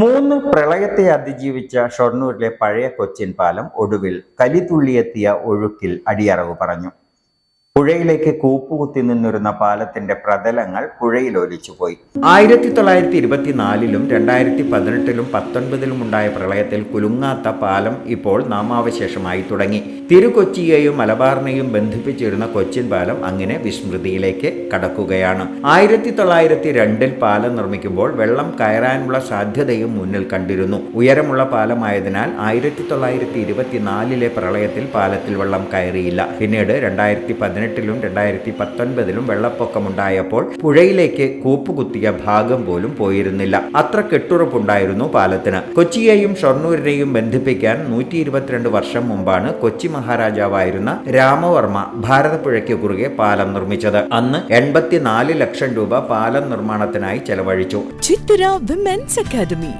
മൂന്ന് പ്രളയത്തെ അതിജീവിച്ച ഷൊർണൂരിലെ പഴയ കൊച്ചിൻ പാലം ഒടുവിൽ കലിതുള്ളിയെത്തിയ ഒഴുക്കിൽ അടിയറവ് പറഞ്ഞു. പുഴയിലേക്ക് കൂപ്പുകുത്തി നിന്നിരുന്ന പാലത്തിന്റെ പ്രതലങ്ങൾ പുഴയിൽ ഒലിച്ചുപോയി. ആയിരത്തി തൊള്ളായിരത്തി ഇരുപത്തിനാലിലും രണ്ടായിരത്തി പതിനെട്ടിലും പത്തൊൻപതിലും ഉണ്ടായ പ്രളയത്തിൽ കുലുങ്ങാത്ത പാലം ഇപ്പോൾ നാമാവശേഷമായി തുടങ്ങി. തിരുകൊച്ചിയെയും മലബാറിനെയും ബന്ധിപ്പിച്ചിരുന്ന കൊച്ചിൻ പാലം അങ്ങനെ വിസ്മൃതിയിലേക്ക് കടക്കുകയാണ്. ആയിരത്തി തൊള്ളായിരത്തി രണ്ടിൽ പാലം നിർമ്മിക്കുമ്പോൾ വെള്ളം കയറാനുള്ള സാധ്യതയും മുന്നിൽ കണ്ടിരുന്നു. ഉയരമുള്ള പാലമായതിനാൽ ആയിരത്തി തൊള്ളായിരത്തി ഇരുപത്തിനാലിലെ പ്രളയത്തിൽ പാലത്തിൽ വെള്ളം കയറിയില്ല. പിന്നീട് രണ്ടായിരത്തി പതിനെട്ടിലും രണ്ടായിരത്തി പത്തൊൻപതിലും വെള്ളപ്പൊക്കമുണ്ടായപ്പോൾ പുഴയിലേക്ക് കൂപ്പുകുത്തിയ ഭാഗം പോലും പോയിരുന്നില്ല. അത്ര കെട്ടുറപ്പുണ്ടായിരുന്നു പാലത്തിന്. കൊച്ചിയെയും ഷൊർണൂരിനെയും ബന്ധിപ്പിക്കാൻ നൂറ്റി ഇരുപത്തിരണ്ട് വർഷം മുമ്പാണ് കൊച്ചി മഹാരാജാവായിരുന്ന രാമവർമ്മ ഭാരതപ്പുഴയ്ക്ക് കുറുകെ പാലം നിർമ്മിച്ചത്. അന്ന് എൺപത്തിനാല് ലക്ഷം രൂപ പാലം നിർമ്മാണത്തിനായി ചെലവഴിച്ചു. Chithara women's academy.